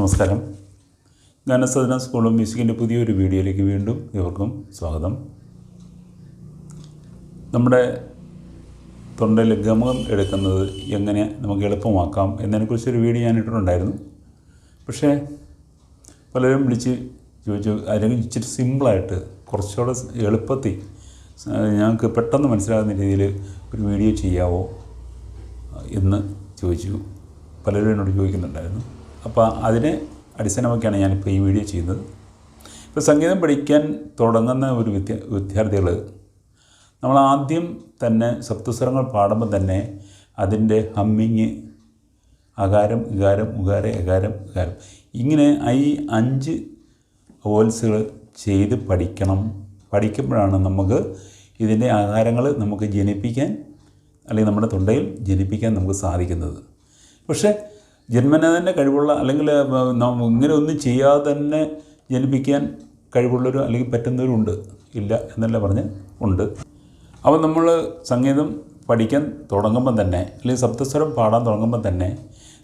നമസ്കാരം. ഗാനസദന school of മ്യൂസിക്കിന്റെ പുതിയൊരു വീഡിയോയിലേക്ക് വീണ്ടും ഇവർക്കും സ്വാഗതം. നമ്മുടെ തൊണ്ടയിൽ ഗമകം എടുക്കുന്നത് എങ്ങനെ നമുക്ക് എളുപ്പമാക്കാം എന്നതിനെക്കുറിച്ചൊരു വീഡിയോ ഞാൻ ഇട്ടിട്ടുണ്ടായിരുന്നു പക്ഷേ പലരും വിളിച്ച് ചോദിച്ചു അല്ലെങ്കിൽ ഇച്ചിരി സിമ്പിളായിട്ട് കുറച്ചുകൂടെ എളുപ്പത്തിൽ ഞങ്ങൾക്ക് പെട്ടെന്ന് മനസ്സിലാകുന്ന രീതിയിൽ ഒരു വീഡിയോ ചെയ്യാവോ എന്ന് ചോദിച്ചു. പലരും എന്നോട് ചോദിക്കുന്നുണ്ടായിരുന്നു. അപ്പോൾ അതിനെ അടിസ്ഥാനമാക്കിയാണ് ഞാനിപ്പോൾ ഈ വീഡിയോ ചെയ്യുന്നത്. ഇപ്പോൾ സംഗീതം പഠിക്കാൻ തുടങ്ങുന്ന ഒരു വിദ്യ വിദ്യാർത്ഥികൾ നമ്മൾ ആദ്യം തന്നെ സപ്തസ്വരങ്ങൾ പാടുമ്പോൾ തന്നെ അതിന്റെ ഹമ്മിങ് അകാരം ഇകാരം ഉകാര എകാരം ഇകാരം ഇങ്ങനെ ഈ അഞ്ച് വോൽസുകൾ ചെയ്ത് പഠിക്കണം. പഠിക്കുമ്പോഴാണ് നമുക്ക് ഇതിന്റെ ആഹാരങ്ങൾ നമുക്ക് ജനിപ്പിക്കാൻ അല്ലെങ്കിൽ നമ്മുടെ തൊണ്ടയിൽ ജനിപ്പിക്കാൻ നമുക്ക് സാധിക്കുന്നത്. പക്ഷേ ജന്മന തന്നെ കഴിവുള്ള അല്ലെങ്കിൽ ഇങ്ങനെ ഒന്നും ചെയ്യാതെ തന്നെ ജനിപ്പിക്കാൻ കഴിവുള്ളവരും അല്ലെങ്കിൽ പറ്റുന്നവരുണ്ട് ഇല്ല എന്നല്ല പറഞ്ഞ് ഉണ്ട്. അപ്പോൾ നമ്മൾ സംഗീതം പഠിക്കാൻ തുടങ്ങുമ്പം തന്നെ അല്ലെങ്കിൽ സപ്തസ്വരം പാടാൻ തുടങ്ങുമ്പം തന്നെ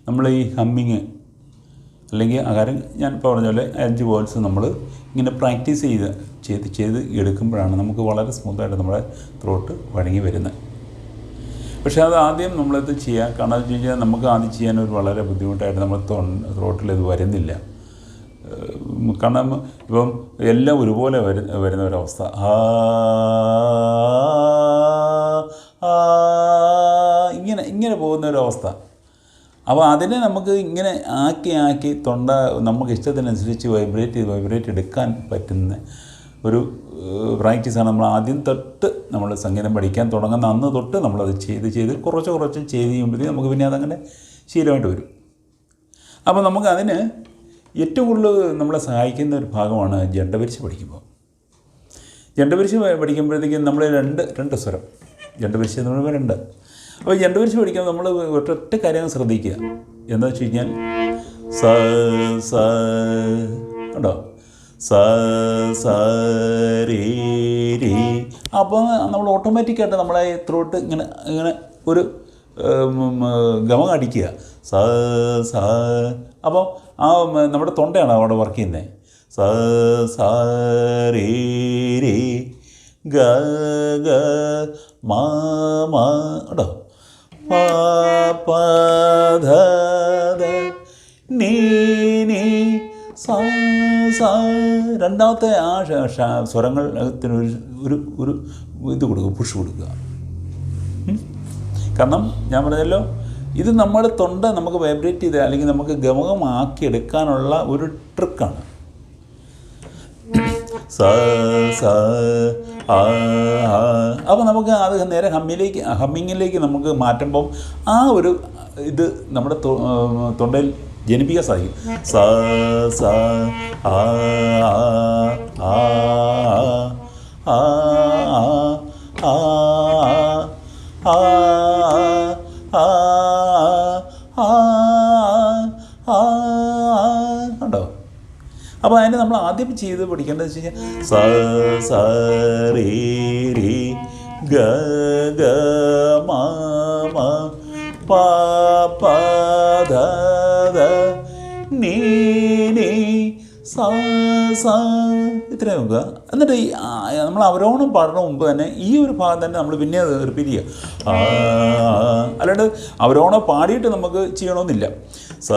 നമ്മൾ ഈ ഹമ്മിങ് അല്ലെങ്കിൽ അകാരം ഞാൻ ഇപ്പോൾ പറഞ്ഞ പോലെ അഞ്ച് വേർഡ്സ് നമ്മൾ ഇങ്ങനെ പ്രാക്ടീസ് ചെയ്ത് ചെയ്ത് ചെയ്ത് എടുക്കുമ്പോഴാണ് നമുക്ക് വളരെ സ്മൂത്തായിട്ട് നമ്മുടെ ത്രോട്ട് വഴങ്ങി വരുന്നത്. പക്ഷേ അത് ആദ്യം നമ്മളത് ചെയ്യാൻ കാരണം എന്ന് വെച്ച് കഴിഞ്ഞാൽ നമുക്ക് ആദ്യം ചെയ്യാൻ ഒരു വളരെ ബുദ്ധിമുട്ടായിട്ട് നമ്മൾ ത്രോട്ടിൽ ഇത് വരുന്നില്ല. കാരണം ഇപ്പം എല്ലാം ഒരുപോലെ വരു വരുന്ന ഒരവസ്ഥ. ഇങ്ങനെ ഇങ്ങനെ പോകുന്ന ഒരവസ്ഥ. അപ്പോൾ അതിനെ നമുക്ക് ഇങ്ങനെ ആക്കി ആക്കി തൊണ്ട നമുക്ക് ഇഷ്ടത്തിനനുസരിച്ച് വൈബ്രേറ്റ് ചെയ്ത് വൈബ്രേറ്റ് എടുക്കാൻ പറ്റുന്ന ഒരു പ്രാക്ടീസാണ് നമ്മൾ ആദ്യം തൊട്ട് നമ്മൾ സംഗീതം പഠിക്കാൻ തുടങ്ങുന്ന അന്ന് തൊട്ട് നമ്മളത് ചെയ്ത് ചെയ്ത് കുറച്ച് കുറച്ച് ചെയ്ത് ചെയ്യുമ്പോഴത്തേക്കും നമുക്ക് പിന്നെ അതങ്ങനെ ശീലമായിട്ട് വരും. അപ്പോൾ നമുക്ക് അതിന് ഏറ്റവും കൂടുതൽ നമ്മളെ സഹായിക്കുന്ന ഒരു ഭാഗമാണ് ജണ്ടപരിശ് പഠിക്കുമ്പോൾ. ജണ്ടപരിശ് പഠിക്കുമ്പോഴത്തേക്കും നമ്മൾ രണ്ട് രണ്ട് സ്വരം. ജണ്ടപരിശ് എന്ന് പറയുമ്പോൾ രണ്ട്. അപ്പോൾ ജണ്ടപരിശ് പഠിക്കുമ്പോൾ നമ്മൾ ഒറ്റ കാര്യങ്ങൾ ശ്രദ്ധിക്കുക. എന്താണെന്ന് വെച്ച് കഴിഞ്ഞാൽ സ സ ഉണ്ടോ? സ സ രേ അപ്പോൾ നമ്മൾ ഓട്ടോമാറ്റിക്കായിട്ട് നമ്മളെ ത്രോട്ട് ഇങ്ങനെ ഇങ്ങനെ ഒരു ഗമം അടിക്കുക. സ സ അപ്പോൾ ആ നമ്മുടെ തൊണ്ടയാണ് അവിടെ വർക്ക് ചെയ്യുന്നത് സ സ രേ ഗ ഗ പ പ ധ നീ നീ. രണ്ടാമത്തെ ആ സ്വരങ്ങൾ ഷ- സ്വരങ്ങൾക്ക് ഒരു ഒരു ഇത് കൊടുക്കുക പുഷ് കൊടുക്കുക. കാരണം ഞാൻ പറഞ്ഞല്ലോ ഇത് നമ്മൾ തൊണ്ട നമുക്ക് വൈബ്രേറ്റ് ചെയ്ത് അല്ലെങ്കിൽ നമുക്ക് ഗമകമാക്കി എടുക്കാനുള്ള ഒരു ട്രിക്കാണ് സ സ അപ്പോൾ നമുക്ക് അത് നേരെ ഹമ്മിലേക്ക് ഹമ്മിങ്ങിലേക്ക് നമുക്ക് മാറ്റുമ്പം ആ ഒരു ഇത് നമ്മുടെ തൊണ്ടയിൽ ജനിപ്പിക്കാൻ സാധിക്കും സ സ ആ ആ ആ അപ്പോൾ അതിനെ നമ്മൾ ആദ്യം ചെയ്ത് പഠിക്കേണ്ടത് വെച്ച് കഴിഞ്ഞാൽ സ സ റീ ഗ ഗ മ പ ഇത്രയും നോക്കുക. എന്നിട്ട് ഈ നമ്മൾ അവരോണം പാടുന്ന മുമ്പ് തന്നെ ഈ ഒരു ഭാഗം തന്നെ നമ്മൾ പിന്നെ അത് റിപ്പീറ്റ് ചെയ്യുക. അല്ലാണ്ട് അവരോണം പാടിയിട്ട് നമുക്ക് ചെയ്യണമെന്നില്ല സ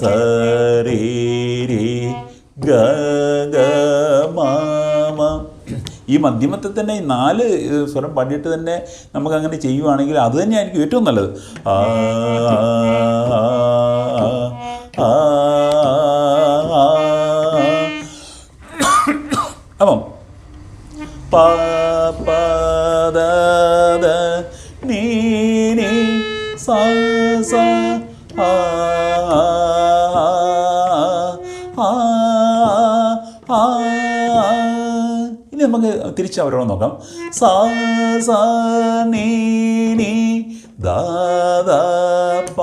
സ രീ ഗ ഗ മ ഈ മധ്യമത്തിൽ തന്നെ ഈ നാല് സ്വരം പാടിയിട്ട് തന്നെ നമുക്ക് അങ്ങനെ ചെയ്യുവാണെങ്കിൽ അത് തന്നെയായിരിക്കും ഏറ്റവും നല്ലത്. ആ. പ പ ദ ദ നീ നീ സ സ ആ ഇനി നമുക്ക് തിരിച്ച് അവരോട് നോക്കാം. സ സ നീ നീ പ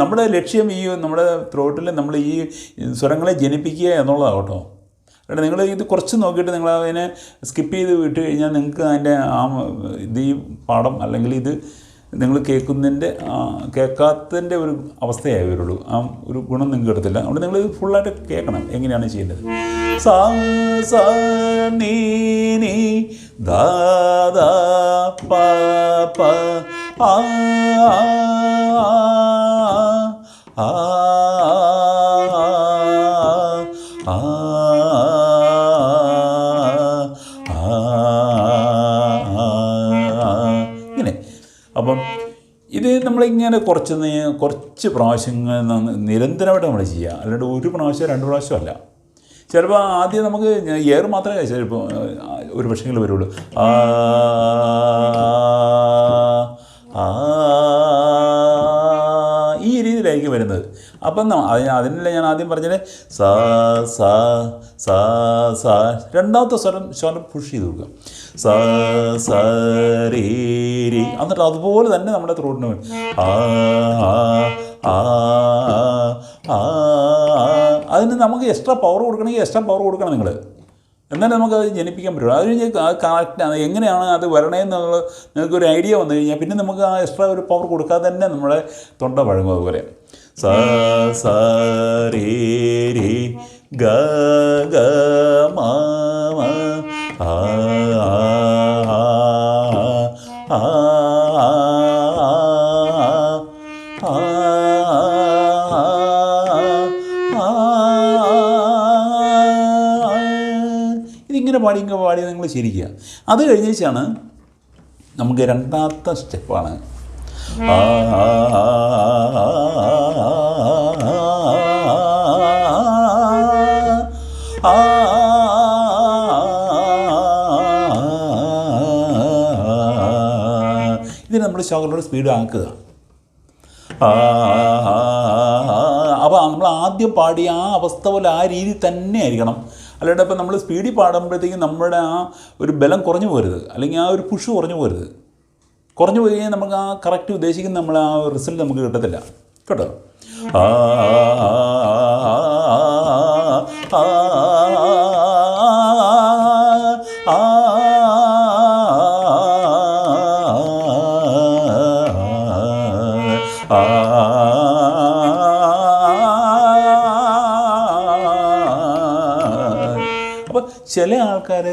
നമ്മുടെ ലക്ഷ്യം ഈ നമ്മുടെ ത്രോട്ടിൽ നമ്മൾ ഈ സ്വരങ്ങളെ ജനിപ്പിക്കുക എന്നുള്ളതാണ് കേട്ടോ. കാരണം നിങ്ങൾ ഇത് കുറച്ച് നോക്കിയിട്ട് നിങ്ങൾ അതിനെ സ്കിപ്പ് ചെയ്ത് വിട്ട് കഴിഞ്ഞാൽ നിങ്ങൾക്ക് അതിന്റെ ആ ഇത് ഈ പാഠം അല്ലെങ്കിൽ ഇത് നിങ്ങൾ കേൾക്കുന്നതിന്റെ കേൾക്കാത്തതിന്റെ ഒരു അവസ്ഥയായി വരുള്ളൂ. ആ ഒരു ഗുണം നിങ്ങൾക്ക് എടുത്തില്ല. അതുകൊണ്ട് നിങ്ങൾ ഫുള്ളായിട്ട് കേൾക്കണം. എങ്ങനെയാണ് ചെയ്യേണ്ടത്? സാ സാ നീ നീ ദാ ദാ പ പ ആ ആ ആ നമ്മളിങ്ങനെ കുറച്ച് കുറച്ച് പ്രാവശ്യങ്ങൾ നിരന്തരമായിട്ട് നമ്മൾ ചെയ്യുക. അല്ലാണ്ട് ഒരു പ്രാവശ്യം രണ്ട് പ്രാവശ്യം അല്ല. ചിലപ്പോൾ ആദ്യം നമുക്ക് എയർ മാത്രമേ ചിലപ്പോൾ ഒരു പക്ഷേ വരുള്ളൂ. ആ അപ്പം അതിന് അതിനല്ലേ ഞാൻ ആദ്യം പറഞ്ഞത്? സ സ സ സാ. രണ്ടാമത്തെ സ്വരം സ്വരം പുഷ് ചെയ്ത് കൊടുക്കുക. സാ സാ രീ എന്നിട്ട് അതുപോലെ തന്നെ നമ്മുടെ ത്രോട്ടിന്. ആ ആ ആ അതിന് നമുക്ക് എക്സ്ട്രാ പവർ കൊടുക്കണമെങ്കിൽ എക്സ്ട്രാ പവർ കൊടുക്കണം നിങ്ങൾ എന്നാലേ നമുക്കത് ജനിപ്പിക്കാൻ പറ്റുള്ളൂ. അത് കറക്റ്റ് എങ്ങനെയാണ് അത് വരണേന്നുള്ള നിങ്ങൾക്കൊരു ഐഡിയ വന്നു കഴിഞ്ഞാൽ പിന്നെ നമുക്ക് ആ എക്സ്ട്രാ ഒരു പവർ കൊടുക്കാതെ തന്നെ നമ്മുടെ തൊണ്ട വഴങ്ങും അതുപോലെ. സ സ രീ രീ ഗ ഗ മ ആ ആ ആ ആ ആ ഇതിങ്ങനെ പാടി ഇങ്ങനെ പാടി നിങ്ങൾ ശരിക്കുക അത് കഴിഞ്ഞാണ് നമുക്ക് രണ്ടാമത്തെ സ്റ്റെപ്പാണ്. ആ ഇതിന് നമ്മൾ ശകലോട് സ്പീഡ് ആക്കുക അപ്പോൾ നമ്മൾ ആദ്യം പാടിയ ആ അവസ്ഥ പോലെ ആ രീതി തന്നെ ആയിരിക്കണം അല്ലാണ്ട് ഇപ്പം നമ്മൾ സ്പീഡിൽ പാടുമ്പോഴത്തേക്കും നമ്മുടെ ആ ഒരു ബലം കുറഞ്ഞു പോരുത് അല്ലെങ്കിൽ ആ ഒരു പുഷ് കുറഞ്ഞു പോരുത് കുറഞ്ഞു പോയി കഴിഞ്ഞാൽ നമുക്ക് ആ കറക്റ്റ് ഉദ്ദേശിക്കുന്ന നമ്മൾ ആ റിസൾട്ട് നമുക്ക് കിട്ടത്തില്ല കേട്ടോ ആ അപ്പോൾ ചില ആൾക്കാർ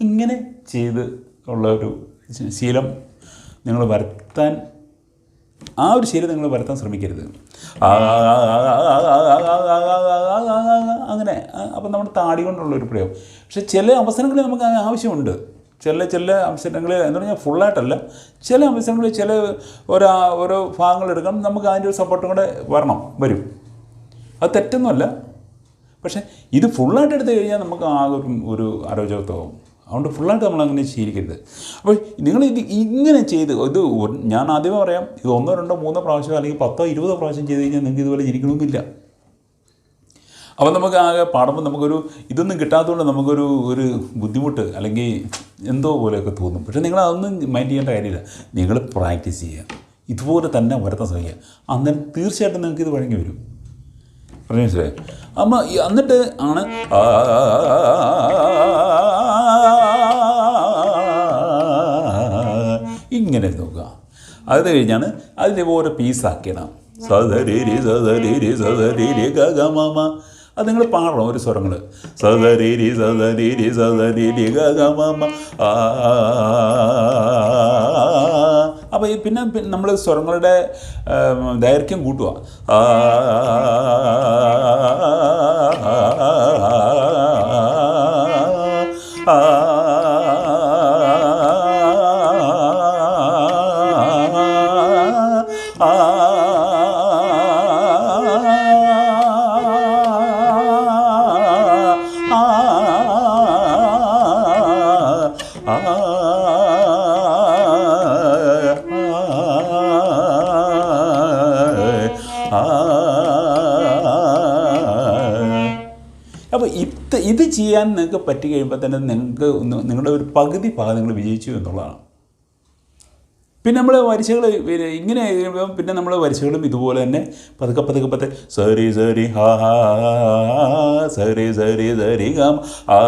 ഇങ്ങനെ ചെയ്ത് ഉള്ള ഒരു ശീലം നിങ്ങൾ വരുത്താൻ ആ ഒരു ശീലം നിങ്ങൾ വരുത്താൻ ശ്രമിക്കരുത് അങ്ങനെ അപ്പം നമ്മുടെ താടി കൊണ്ടുള്ള ഒരു പ്രയോഗം പക്ഷെ ചില അവസരങ്ങളിൽ നമുക്ക് ആവശ്യമുണ്ട് ചില ചില അംശങ്ങൾ എന്ന് പറഞ്ഞാൽ ഫുള്ളായിട്ടല്ല. ചില അംശങ്ങൾ ചില ഓരോ ഓരോ ഭാഗങ്ങൾ എടുക്കണം നമുക്ക് അതിന്റെ ഒരു സപ്പോർട്ടും കൂടെ വരണം വരും. അത് തെറ്റൊന്നുമല്ല. പക്ഷേ ഇത് ഫുള്ളായിട്ട് എടുത്തു കഴിഞ്ഞാൽ നമുക്ക് ആകെ ഒരു ഒരു അരോചകത്വമാവും അതുകൊണ്ട് ഫുള്ളായിട്ട് നമ്മൾ അങ്ങനെ ശീലിക്കരുത്. അപ്പോൾ നിങ്ങൾ ഇത് ഇങ്ങനെ ചെയ്ത് ഇത് ഞാൻ ആദ്യമേ പറയാം ഇത് ഒന്നോ രണ്ടോ മൂന്നോ പ്രാവശ്യം അല്ലെങ്കിൽ പത്തോ ഇരുപതോ പ്രാവശ്യം ചെയ്ത് കഴിഞ്ഞാൽ നിങ്ങൾക്ക് ഇതുപോലെ ജനിക്കണമെന്നില്ല. അപ്പോൾ നമുക്ക് ആകെ പാടുമ്പോൾ നമുക്കൊരു ഇതൊന്നും കിട്ടാത്തതുകൊണ്ട് നമുക്കൊരു ഒരു ബുദ്ധിമുട്ട് അല്ലെങ്കിൽ എന്തോ പോലെയൊക്കെ തോന്നും. പക്ഷേ നിങ്ങൾ അതൊന്നും മൈൻഡ് ചെയ്യേണ്ട കാര്യമില്ല. നിങ്ങൾ പ്രാക്ടീസ് ചെയ്യുക. ഇതുപോലെ തന്നെ വരുത്താൻ ശ്രമിക്കുക. അന്നേരം തീർച്ചയായിട്ടും നിങ്ങൾക്ക് ഇത് വഴങ്ങി വരും. പറഞ്ഞു മനസ്സിലായി? അമ്മ എന്നിട്ട് ആണ് ഇങ്ങനെ നോക്കുക. അത് കഴിഞ്ഞാണ് അതിന്റെ ഓരോ പീസാക്കിയതാണ് സദരി സദരി സദരി ഗഗമമ. അത് നിങ്ങൾ പാടണം ഒരു സ്വരങ്ങൾ സദരീരി സദരീരി ഗഗമമ ആ അപ്പോൾ ഈ പിന്നെ നമ്മൾ സ്വരങ്ങളുടെ ദൈർഘ്യം കൂട്ടുക ആ ഇത് ഇത് ചെയ്യാൻ നിങ്ങൾക്ക് പറ്റി കഴിയുമ്പോൾ തന്നെ നിങ്ങൾക്ക് നിങ്ങളുടെ ഒരു പകുതി ഭാഗം നിങ്ങൾ വിജയിച്ചു എന്നുള്ളതാണ്. പിന്നെ നമ്മൾ വരിശകൾ ഇങ്ങനെ പിന്നെ നമ്മൾ വരിശകളും ഇതുപോലെ തന്നെ പതുക്കെ പതുക്കെ പതുക്കെ സരി സരി ഹാ ഹാ സരി സരി സരി ഗാം ആ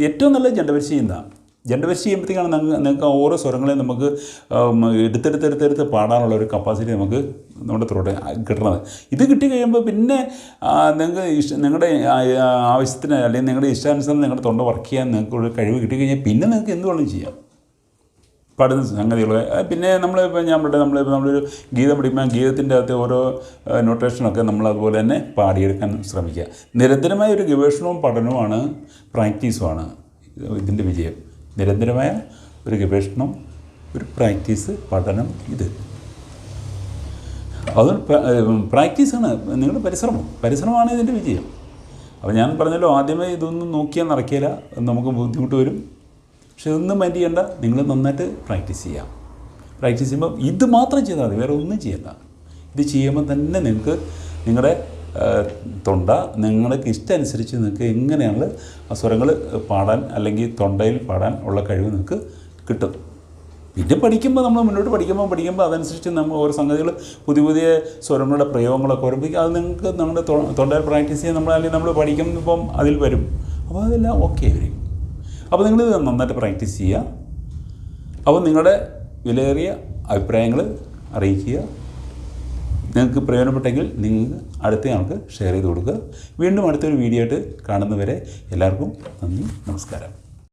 ഏറ്റവും നല്ല ചെയ്യുന്നതാണ് ജണ്ടപരിശ ചെയ്യുമ്പോഴത്തേക്കാണ് നിങ്ങൾക്ക് ഓരോ സ്വരങ്ങളെയും നമുക്ക് എടുത്തെടുത്തെടുത്തെടുത്ത് പാടാനുള്ള ഒരു കപ്പാസിറ്റി നമുക്ക് നമ്മുടെ ത്രോട്ട് കിട്ടണത്. ഇത് കിട്ടി കഴിയുമ്പോൾ പിന്നെ നിങ്ങൾക്ക് ഇഷ്ട നിങ്ങളുടെ ആവശ്യത്തിന് അല്ലെങ്കിൽ നിങ്ങളുടെ ഇഷ്ടാനുസരണം നിങ്ങളുടെ തൊണ്ട വർക്ക് ചെയ്യാൻ നിങ്ങൾക്ക് ഒരു കഴിവ് കിട്ടി കഴിഞ്ഞാൽ പിന്നെ നിങ്ങൾക്ക് എന്ത് വേണമെങ്കിലും ചെയ്യാം. പാടുന്ന സംഗതികൾ പിന്നെ നമ്മൾ ഇപ്പോൾ ഞാൻ പറയട്ടെ നമ്മളിപ്പോൾ നമ്മളൊരു ഗീതം പഠിക്കുമ്പോൾ ഗീതത്തിന്റെ അകത്ത് ഓരോ നൊട്ടേഷനൊക്കെ നമ്മൾ അതുപോലെ തന്നെ പാടിയെടുക്കാൻ ശ്രമിക്കുക. നിരന്തരമായ ഒരു ഗവേഷണവും പഠനവുമാണ് പ്രാക്ടീസുമാണ് ഇതിന്റെ വിജയം. നിരന്തരമായ ഒരു ഗവേഷണം ഒരു പ്രാക്ടീസ് പഠനം ഇത്. അത് പ്രാക്ടീസാണ് നിങ്ങളുടെ പരിശ്രമം. പരിശ്രമമാണ് ഇതിന്റെ വിജയം. അപ്പോൾ ഞാൻ പറഞ്ഞല്ലോ ആദ്യമേ ഇതൊന്നും നോക്കിയാൽ നടക്കില്ല നമുക്ക് ബുദ്ധിമുട്ട് വരും. പക്ഷെ ഇതൊന്നും മൈൻഡ് ചെയ്യണ്ട നിങ്ങൾ നന്നായിട്ട് പ്രാക്ടീസ് ചെയ്യാം. പ്രാക്ടീസ് ചെയ്യുമ്പോൾ ഇത് മാത്രം ചെയ്താൽ മതി വേറെ ഒന്നും ചെയ്യണ്ട. ഇത് ചെയ്യുമ്പോൾ തന്നെ നിങ്ങൾക്ക് നിങ്ങളുടെ തൊണ്ട നിങ്ങൾക്ക് ഇഷ്ടമനുസരിച്ച് നിങ്ങൾക്ക് എങ്ങനെയാണ് ആ സ്വരങ്ങൾ പാടാൻ അല്ലെങ്കിൽ തൊണ്ടയിൽ പാടാൻ ഉള്ള കഴിവ് നിങ്ങൾക്ക് കിട്ടും. പിന്നെ പഠിക്കുമ്പോൾ നമ്മൾ മുന്നോട്ട് പഠിക്കുമ്പോൾ പഠിക്കുമ്പോൾ അതനുസരിച്ച് നമ്മൾ ഓരോ സംഗതികൾ പുതിയ പുതിയ സ്വരങ്ങളുടെ പ്രയോഗങ്ങളൊക്കെ വരുമ്പോൾ അത് നിങ്ങൾക്ക് നമ്മുടെ തൊണ്ടയിൽ പ്രാക്ടീസ് ചെയ്യാൻ നമ്മൾ അല്ലെങ്കിൽ നമ്മൾ പഠിക്കുമ്പം അതിൽ വരും. അപ്പോൾ അതെല്ലാം ഓക്കെ വരും. അപ്പോൾ നിങ്ങൾ നന്നായിട്ട് പ്രാക്ടീസ് ചെയ്യുക അപ്പോൾ നിങ്ങളുടെ വിലയേറിയ അഭിപ്രായങ്ങൾ അറിയിക്കുക. നിങ്ങൾക്ക് പ്രയോജനപ്പെട്ടെങ്കിൽ നിങ്ങൾക്ക് അടുത്ത ആൾക്ക് ഷെയർ ചെയ്ത് കൊടുക്കുക. വീണ്ടും അടുത്തൊരു വീഡിയോ ആയിട്ട് കാണുന്നവരെ എല്ലാവർക്കും നന്ദി നമസ്കാരം.